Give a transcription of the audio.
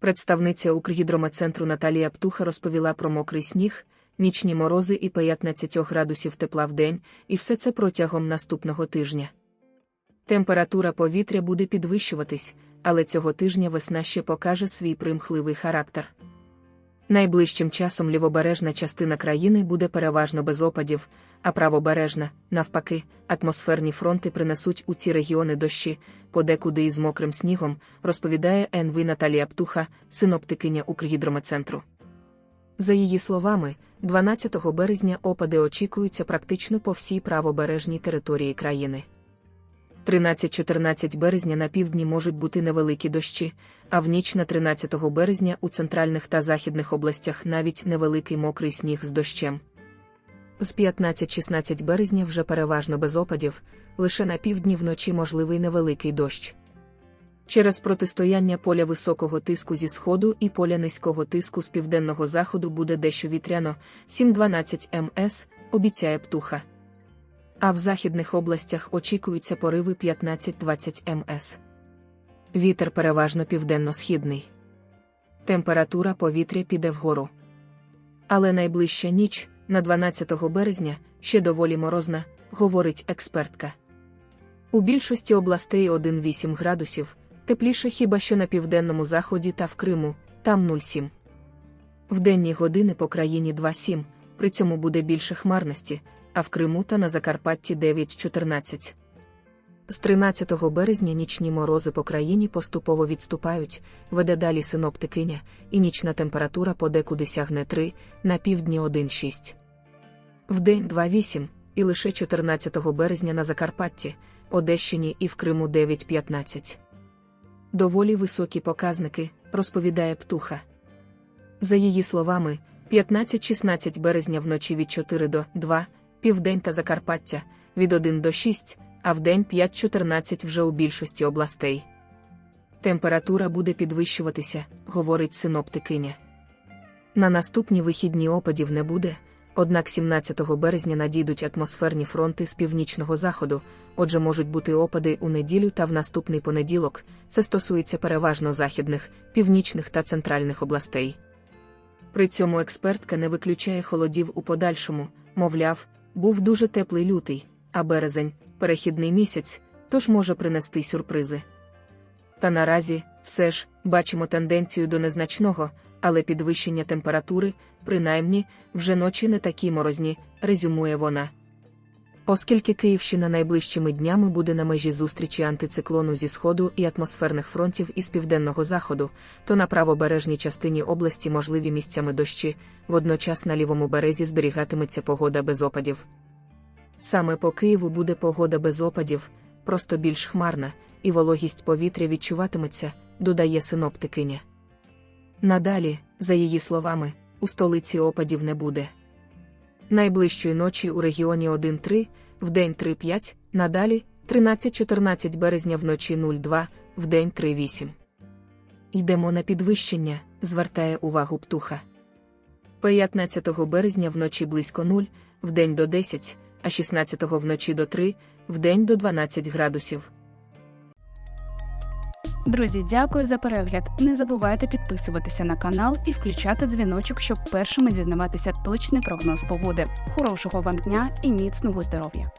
Представниця Укргідрометцентру Наталія Птуха розповіла про мокрий сніг, нічні морози і 15 градусів тепла в день, і все це протягом наступного тижня. Температура повітря буде підвищуватись, але цього тижня весна ще покаже свій примхливий характер. Найближчим часом лівобережна частина країни буде переважно без опадів, а правобережна, навпаки, атмосферні фронти принесуть у ці регіони дощі, подекуди із мокрим снігом, розповідає НВ Наталія Птуха, синоптикиня Укргідрометцентру. За її словами, 12 березня опади очікуються практично по всій правобережній території країни. 13-14 березня на півдні можуть бути невеликі дощі, а в ніч на 13 березня у центральних та західних областях навіть невеликий мокрий сніг з дощем. З 15-16 березня вже переважно без опадів, лише на півдні вночі можливий невеликий дощ. Через протистояння поля високого тиску зі сходу і поля низького тиску з південного заходу буде дещо вітряно 7-12 МС, обіцяє птуха. А в західних областях очікуються пориви 15-20 МС. Вітер переважно південно-східний. Температура повітря піде вгору. Але найближча ніч, на 12 березня, ще доволі морозна, говорить експертка. У більшості областей 1,8 градусів, тепліше хіба що на південному заході та в Криму, там 0,7. В денні години по країні 2,7, при цьому буде більше хмарності, а в Криму та на Закарпатті 9-14. З 13 березня нічні морози по країні поступово відступають, веде далі синоптикиня, і нічна температура подекуди сягне 3, на півдні 1,6. Вдень 2,8, і лише 14 березня на Закарпатті, Одещині і в Криму 9,15. Доволі високі показники, розповідає птуха. За її словами, 15-16 березня вночі від 4 до 2, південь та Закарпаття, від 1 до 6, а вдень 5-14 вже у більшості областей. Температура буде підвищуватися, говорить синоптикиня. На наступні вихідні опадів не буде, однак 17 березня надійдуть атмосферні фронти з північного заходу, отже можуть бути опади у неділю та в наступний понеділок, це стосується переважно західних, північних та центральних областей. При цьому експертка не виключає холодів у подальшому, мовляв, був дуже теплий лютий, а березень перехідний місяць, тож може принести сюрпризи. Та наразі, все ж, бачимо тенденцію до незначного, але підвищення температури, принаймні, вже ночі не такі морозні, резюмує вона. Оскільки Київщина найближчими днями буде на межі зустрічі антициклону зі сходу і атмосферних фронтів із південного заходу, то на правобережній частині області можливі місцями дощі, водночас на лівому березі зберігатиметься погода без опадів. Саме по Києву буде погода без опадів, просто більш хмарна, і вологість повітря відчуватиметься, додає синоптикиня. Надалі, за її словами, у столиці опадів не буде. Найближчої ночі у регіоні 1-3, вдень 3-5, надалі 13-14 березня вночі 0-2, вдень 3-8. Йдемо на підвищення, звертає увагу птуха. 15 березня вночі близько 0, вдень до 10, а 16 вночі до 3, вдень до 12 градусів. Друзі, дякую за перегляд. Не забувайте підписуватися на канал і включати дзвіночок, щоб першими дізнаватися точний прогноз погоди. Хорошого вам дня і міцного здоров'я!